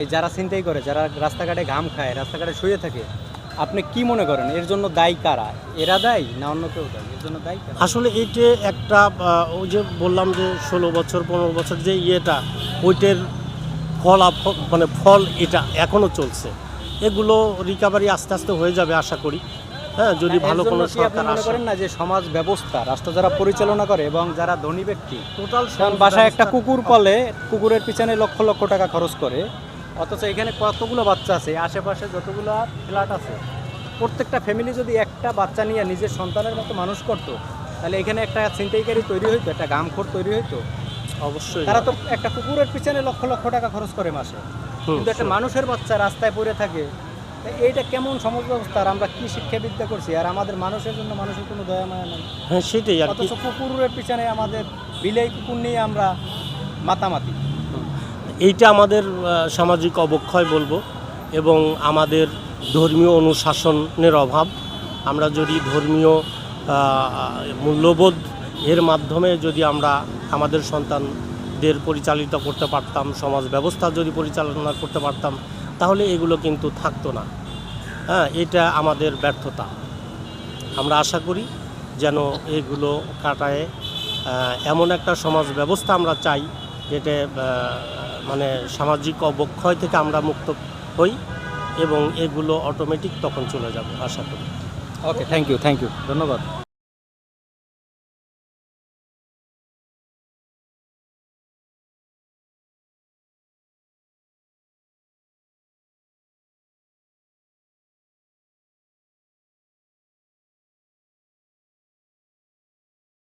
এই যারা চিন্তাই করে যারা রাস্তাঘাটে ঘাম খায় রাস্তাঘাটে শুয়ে থাকে আপনি কি মনে করেন এর জন্য দায়ী কারা? এরা দায়ী না অন্য কেউ দায়ী? এর জন্য দায়ী কারা? আসলে এইটা একটা আহ, ওই যে বললাম যে ষোলো বছর পনেরো বছর যে ইয়েটা ওইটার ফল মানে ফল এটা এখনও চলছে। এগুলো রিকাভারি আস্তে আস্তে হয়ে যাবে আশা করি। হ্যাঁ যদি এর ভালো জন্য কোনো কি আপনি সরকার মনে আসে। করেন না যে সমাজ ব্যবস্থা রাষ্ট্র যারা পরিচালনা করে এবং যারা ধনী ব্যক্তি টোটাল কারণ বাসায় একটা কুকুর পালে কুকুরের পিছনে লক্ষ লক্ষ টাকা খরচ করে অথচ এখানে কতগুলো বাচ্চা আছে? আশেপাশে যতগুলো ফ্ল্যাট আছে প্রত্যেকটা ফ্যামিলি যদি একটা বাচ্চা নিয়ে নিজের সন্তানের মতো মানুষ করতো তাহলে এখানে একটা ছিনতাইকারী তৈরি হইতো একটা গামখোর তৈরি হইতো। অবশ্যই। তারা তো একটা কুকুরের পিছনে লক্ষ লক্ষ টাকা খরচ করে মাসে। কিন্তু একটা মানুষের বাচ্চা রাস্তায় পড়ে থাকে এইটা কেমন সমাজ ব্যবস্থা? আর আমরা কি শিক্ষাবিদ্যা করছি? আর আমাদের মানুষের জন্য মানুষের কোনো দয়া মায়া নেই। হ্যাঁ সেটাই অথচ কুকুরের পিছনে আমাদের বিলেই কুকুর নিয়ে আমরা মাতামাতি। এইটা আমাদের সামাজিক অবক্ষয় বলব এবং আমাদের ধর্মীয় অনুশাসনের অভাব। আমরা যদি ধর্মীয় মূল্যবোধ এর মাধ্যমে যদি আমরা আমাদের সন্তানদের পরিচালিত করতে পারতাম, সমাজ ব্যবস্থা যদি পরিচালনা করতে পারতাম, তাহলে এগুলো কিন্তু থাকতো না। হ্যাঁ এটা আমাদের ব্যর্থতা। আমরা আশা করি যেন এগুলো কাটায়। এমন একটা সমাজ ব্যবস্থা আমরা চাই যেটা মানে সামাজিক অবক্ষয় থেকে আমরা মুক্ত হই এবং এগুলো অটোমেটিক তখন চলে যাবে, আশা করি। Okay thank you thank you ধন্যবাদ।